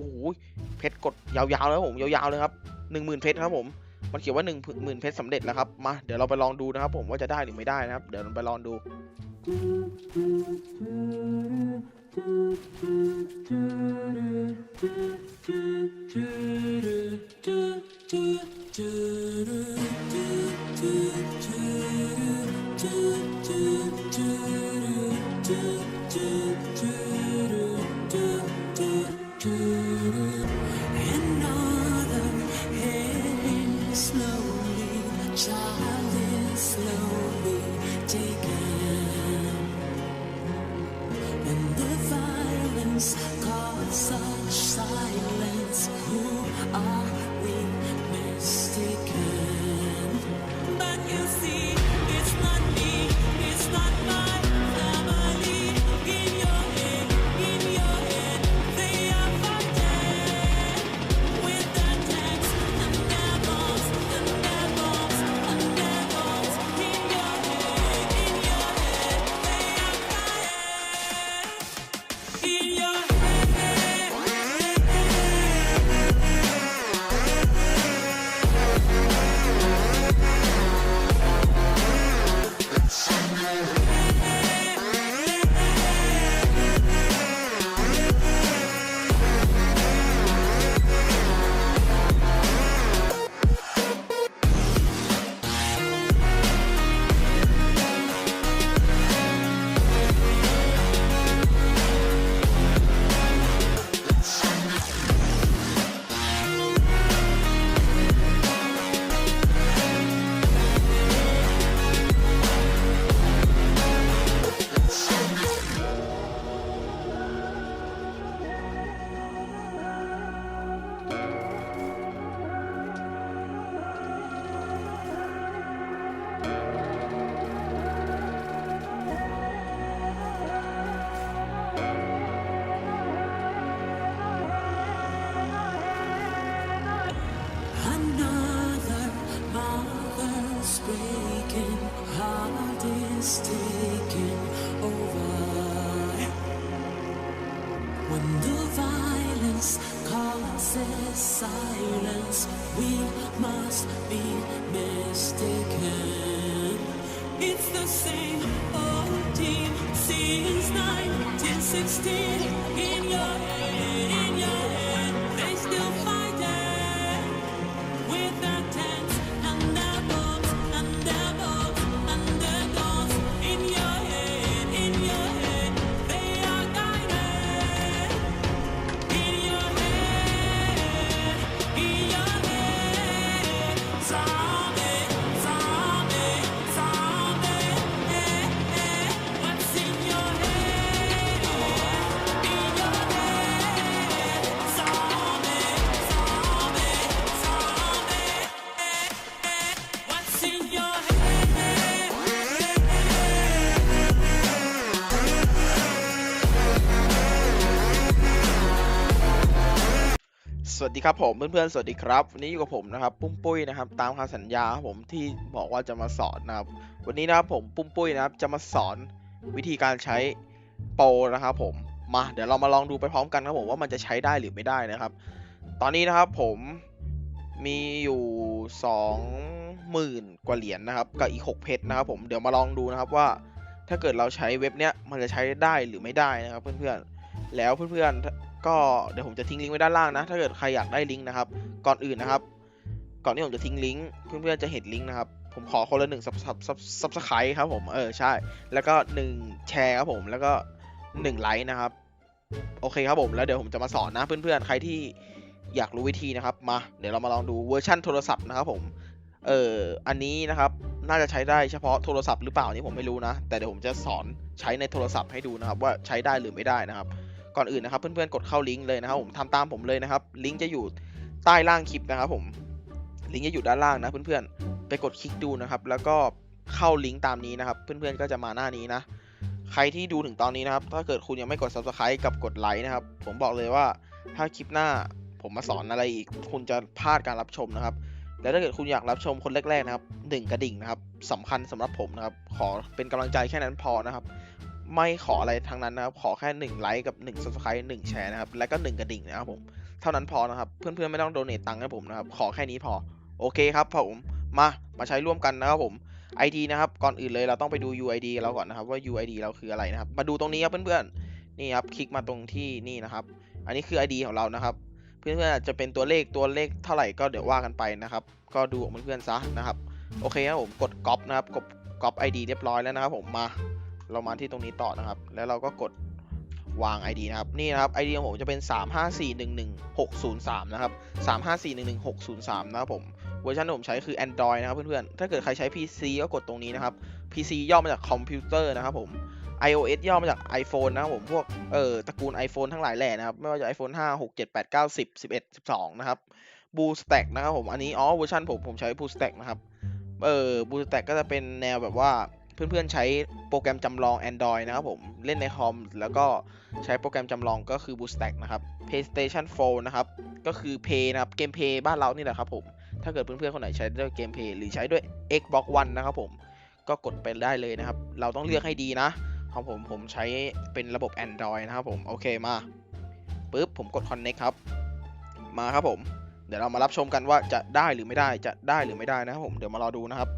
โอ้โหเพชรกดยาวๆเลยครับผมยาวๆเลยครับหนึ่งหมื่นเพชรครับผมมันเขียนว่าหนึ่งหมื่นเพชรสำเร็จแล้วครับมาเดี๋ยวเราไปลองดูนะครับ ผมว่าจะได้หรือไม่ได้นะครับ เดี๋ยวเราไปลองดู Another mistaken. It's the same old team since 1916. In your วัสดีครับผมเพื่อนๆ สวัสดีครับวันนี้อยู่กับผมนะครับปุ้มปุ้ยนะครับตามคำสัญญาครับผมที่บอกว่าจะมาสอนนะครับ วันนี้นะครับผมปุ้มปุ้ยนะครับจะมาสอนวิธีการใช้โปรนะครับผมมาเดี๋ยวเรามาลองดูไปพร้อมกันครับผมว่ามันจะใช้ได้หรือไม่ได้นะครับ ตอนนี้นะครับผมมีอยู่สองหมื่นกว่าเหรียญนะครับกับอีกหกเพชรนะครับผมเดี๋ยวมาลองดูนะครับว่า ถ้าเกิดเราใช้เว็บเนี้ยมันจะใช้ได้หรือไม่ได้นะครับ เพื่อนๆแล้วเพื่อนๆ ก็เดี๋ยวผมจะทิ้งลิงก์ไว้ด้านล่างนะ ถ้าเกิดใครอยากได้ลิงก์นะครับ ก่อนอื่นนะครับ ก่อนที่ผมจะทิ้งลิงก์เพื่อนๆจะเห็นลิงก์นะครับ ผมขอคนละหนึ่งซับซับซับซับสไครต์ครับผม เออใช่ แล้วก็หนึ่งแชร์ครับผม แล้วก็หนึ่งไลค์นะครับ โอเคครับผม แล้วเดี๋ยวผมจะมาสอนนะเพื่อนๆ ใครที่อยากรู้วิธีนะครับ มา เดี๋ยวเรามาลองดูเวอร์ชั่นโทรศัพท์นะครับผม เอออันนี้นะครับ น่าจะใช้ได้เฉพาะโทรศัพท์หรือเปล่านี่ผมไม่รู้นะ แต่เดี๋ยวผมจะสอนใช้ในโทรศัพท์ให้ดูนะครับ ว่าใช้ได้หรือไม่ได้นะครับ ก่อนอื่นนะครับเพื่อนๆกดเข้าลิงก์เลยนะครับผมทำตามผมเลยนะครับ ลิงก์จะอยู่ใต้ล่างคลิปนะครับผมลิงก์จะอยู่ด้านล่างนะเพื่อนๆไปกดคลิกดูนะครับ แล้วก็เข้าลิงก์ตามนี้นะครับ เพื่อนๆก็จะมาหน้านี้นะ ใครที่ดูถึงตอนนี้นะครับ ถ้าเกิดคุณยังไม่กด subscribe กับกดไลค์นะครับ ผมบอกเลยว่าถ้าคลิปหน้าผมมาสอนอะไรอีก คุณจะพลาดการรับชมนะครับ แล้วถ้าเกิดคุณอยากรับชมคนแรกๆนะครับหนึ่งกระดิ่งนะครับสำคัญสำหรับผมนะครับ ขอเป็นกำลังใจแค่นั้นพอนะครับ ไม่ขออะไรทั้งนั้นนะครับ ขอแค่หนึ่งไลค์กับหนึ่ง subscribe หนึ่งแชร์นะครับ และก็หนึ่งกระดิ่งนะครับผม เท่านั้นพอนะครับ เพื่อนๆไม่ต้องโดเนตตังค์ให้ผมนะครับ ขอแค่นี้พอ โอเคครับผม มา มาใช้ร่วมกันนะครับผม ID นะครับ ก่อนอื่นเลยเราต้องไปดู UID เราก่อนนะครับว่า UID เราคืออะไรนะครับ มาดูตรงนี้ครับเพื่อนๆ นี่ครับ คลิกมาตรงที่นี่นะครับ อันนี้คือ ID ของเรานะครับ เพื่อนๆอาจจะเป็นตัวเลขตัวเลขเท่าไหร่ก็เดี๋ยวว่ากันไปนะครับ ก็ดูของเพื่อนๆซะนะครับ โอเคครับผม กดก๊อปนะครับ กดก๊อป ID เรียบร้อยแล้วนะครับผม มา เรามาที่ตรงนี้ต่อนะครับ แล้วเราก็กดวาง ID นะครับ นี่นะครับ ID ของผมจะเป็น 35411นะครับ 35411นะครับผม เวอร์ชันที่ผมใช้คือ Android นะครับเพื่อนๆ ถ้าเกิดใครใช้ PC ก็กดตรงนี้นะครับ PC ย่อมาจากคอมพิวเตอร์นะครับผม iOS ย่อมาจาก iPhone นะครับผม พวกเอ่อตระกูล iPhone ทั้งหลายแหล่นะครับ ไม่ว่าจะ iPhone 5 6 7 8 9 10 11 12 นะครับ BlueStack นะครับผม อันนี้ อ๋อ เวอร์ชันผม ผมใช้ BlueStack นะครับ เอ่อ BlueStack ก็จะเป็นแนวแบบว่า เพื่อนๆใช้โปรแกรมจำลอง Android นะครับผม เล่นในคอม แล้วก็ใช้โปรแกรมจำลองก็คือ BlueStack นะครับ PlayStation 4 นะครับ ก็คือ Play นะครับ เกม Play บ้านเรานี่แหละครับผม ถ้าเกิดเพื่อนๆคนไหนใช้ด้วยเกม Play หรือใช้ด้วย Xbox One นะครับผม ก็กดไปได้เลยนะครับ เราต้องเลือกให้ดีนะ ของผมผมใช้เป็นระบบ Android นะครับผม โอเคมาปุ๊บผมกด Connect ครับ มาครับผม เดี๋ยวเรามารับชมกันว่าจะได้หรือไม่ได้ จะได้หรือไม่ได้นะครับผม เดี๋ยวมารอดูนะครับ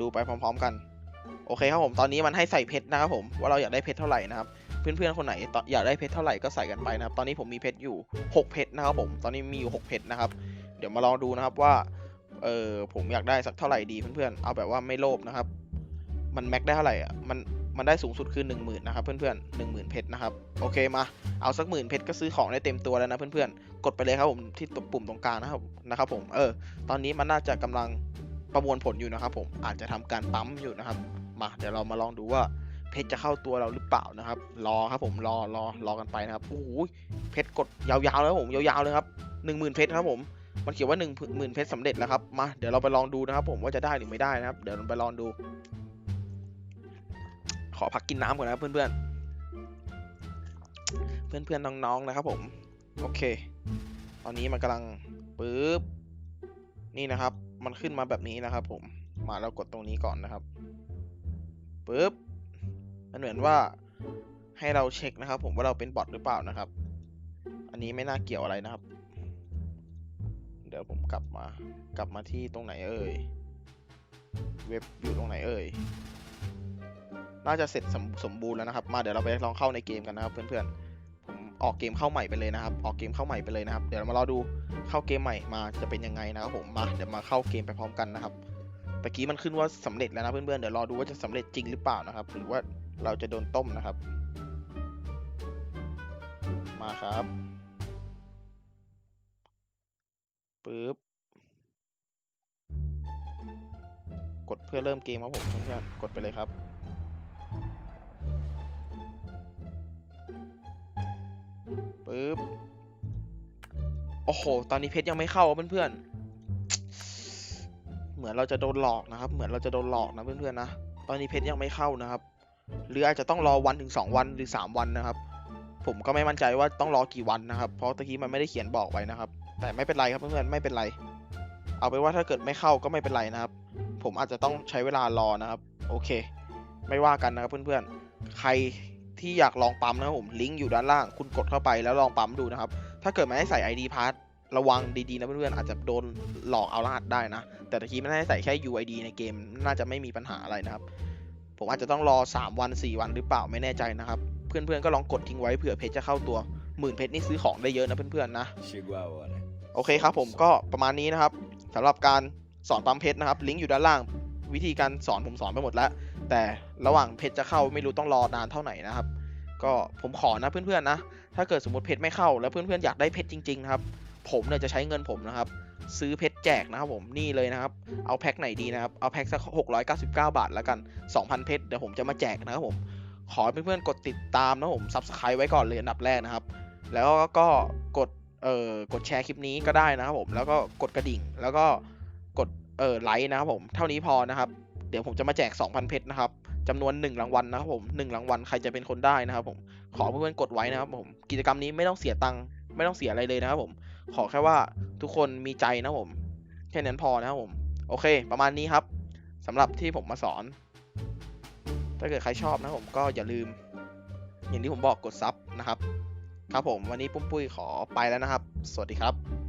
ดูไปพร้อม ๆ กัน โอเคครับผมตอนนี้มันให้ใส่เพชรนะครับผมว่าเราอยากได้เพชรเท่าไหร่นะครับเพื่อนๆคนไหนอยากได้เพชรเท่าไหร่ก็ใส่กันไปนะครับ ตอนนี้ผมมีเพชรอยู่ 6 เพชรนะครับผม ตอนนี้มีอยู่ 6 เพชรนะครับ เดี๋ยวมาลองดูนะครับว่า เออผมอยากได้สักเท่าไหร่ดีเพื่อนๆ เอาแบบว่าไม่โลภนะครับ มันแม็กได้เท่าไหร่อะ มัน มันได้สูงสุดคือ 1 0,000นะครับเพื่อนๆ1 0,000เพชรนะครับ โอเคมา เอาสักหมื่นเพชรก็ซื้อของได้เต็มตัวแล้วนะเพื่อนๆ กดไปเลยครับผมที่ปุ่มตรงกลางนะครับ นะครับผม เออ ตอนนี้มันน่าจะกำลังประมวลผลอยู่นะครับผม อาจจะทำการปั๊มอยู่นะครับ มาเดี๋ยวเรามาลองดูว่าเพชรจะเข้าตัวเราหรือเปล่านะครับ รอครับผมรอรอรอกันไปนะครับโอ้โหเพชรกดยาวๆเลยครับผมยาวๆเลยครับหนึ่งหมื่นเพชรครับผมมันเขียนว่าหนึ่งหมื่นเพชรสำเร็จแล้วครับมาเดี๋ยวเราไปลองดูนะครับ ผมว่าจะได้หรือไม่ได้นะครับ เดี๋ยวเราไปลองดู ขอพักกินน้ำก่อนนะครับเพื่อนๆเพื่อนๆน้องๆนะครับ ผมโอเค ตอนนี้มันกำลังปึ๊บนี่นะครับ มันขึ้นมาแบบนี้นะครับ ผมมาเรากดตรงนี้ก่อนนะครับ ปึ๊บมันเหมือนว่าให้เราเช็คนะครับ ผมว่าเราเป็นบอทหรือเปล่านะครับ อันนี้ไม่น่าเกี่ยวอะไรนะครับ เดี๋ยวผมกลับมากลับมาที่ตรงไหนเอ่ยเว็บอยู่ตรงไหนเอ่ยน่าจะเสร็จสมสมบูรณ์แล้วนะครับ มาเดี๋ยวเราไปลองเข้าในเกมกันนะครับ เพื่อนๆ ผมออกเกมเข้าใหม่ไปเลยนะครับ ออกเกมเข้าใหม่ไปเลยนะครับ เดี๋ยวเรามารอดูเข้าเกมใหม่มาจะเป็นยังไงนะครับผม มาเดี๋ยวมาเข้าเกมไปพร้อมกันนะครับ ตะกี้มันขึ้นว่าสำเร็จแล้วนะเพื่อนๆ เดี๋ยวรอดูว่าจะสำเร็จจริงหรือเปล่านะครับ หรือว่าเราจะโดนต้มนะครับ มาครับปึ๊บกดเพื่อเริ่มเกมครับผมเพื่อนๆกดไปเลยครับปึ๊บโอ้โห ตอนนี้เพชรยังไม่เข้าเพื่อนๆ เหมือนเราจะโดนหลอกนะครับ เหมือนเราจะโดนหลอกนะเพื่อนๆนะ ตอนนี้เพชรยังไม่เข้านะครับ หรืออาจจะต้องรอวันถึงสองวันหรือสามวันนะครับ ผมก็ไม่มั่นใจว่าต้องรอกี่วันนะครับ เพราะตะกี้มันไม่ได้เขียนบอกไว้นะครับ แต่ไม่เป็นไรครับเพื่อนๆไม่เป็นไร เอาไปนว่าถ้าเกิดไม่เข้าก็ไม่เป็นไรนะครับ ผมอาจจะต้องใช้เวลารอนะครับ โอเค ไม่ว่ากันนะครับเพื่อนๆ ใครที่อยากลองปั๊มนะครับผมลิงก์อยู่ด้านล่าง คุณกดเข้าไปแล้วลองปั๊มดูนะครับ ถ้าเกิดไม่ให้ใส่ ID pass ระวังดีๆนะเพื่อนๆอาจจะโดนหลอกเอารหัสได้นะ แต่ตะกี้ไม่ได้ใส่แค่ UID ในเกมน่าจะไม่มีปัญหาอะไรนะครับ ผมอาจจะต้องรอ 3 วัน 4 วันหรือเปล่าไม่แน่ใจนะครับ เพื่อนๆก็ลองกดทิ้งไว้เผื่อเพชรจะเข้าตัวหมื่นเพชรนี่ซื้อของได้เยอะนะเพื่อนๆนะ Chegou a hora. โอเคครับผมก็ประมาณนี้นะครับสำหรับการสอนปั๊มเพชรนะครับ ลิงก์อยู่ด้านล่างวิธีการสอนผมสอนไปหมดแล้ว แต่ระหว่างเพชรจะเข้าไม่รู้ต้องรอนานเท่าไหร่นะครับ ก็ผมขอนะเพื่อนๆนะ ถ้าเกิดสมมติเพชรไม่เข้าแล้วเพื่อนๆอยากได้เพชรจริงๆนะครับ ผมเนี่ยจะใช้เงินผมนะครับ ซื้อเพชรแจกนะครับผมนี่เลยนะครับ เอาแพ็คไหนดีนะครับ เอาแพ็คสัก699 บาทแล้วกัน 2,000 เพชรเดี๋ยวผมจะมาแจกนะครับผม ขอเพื่อนๆกดติดตามนะผม subscribe ไว้ก่อนเลยอันดับแรกนะครับ แล้วก็กดเอ่อกดแชร์คลิปนี้ก็ได้นะครับผมแล้วก็กดกระดิ่งแล้วก็กดเอ่อไลค์นะครับผมเท่านี้พอนะครับ เดี๋ยวผมจะมาแจก 2,000 เพชรนะครับจำนวน 1 รางวัลนะครับผม1รางวัลใครจะเป็นคนได้นะครับผมขอเพื่อนๆกดไว้นะครับผมกิจกรรมนี้ไม่ต้องเสียตังค์ไม่ต้องเสียอะไรเลยนะครับผม ขอแค่ว่าทุกคนมีใจนะผม แค่นั้นพอนะครับผม โอเค ประมาณนี้ครับสำหรับที่ผมมาสอน ถ้าเกิดใครชอบนะผมก็อย่าลืม อย่างที่ผมบอกกดซับนะครับ ครับผมวันนี้ปุ้มปุ้ยขอไปแล้วนะครับ สวัสดีครับ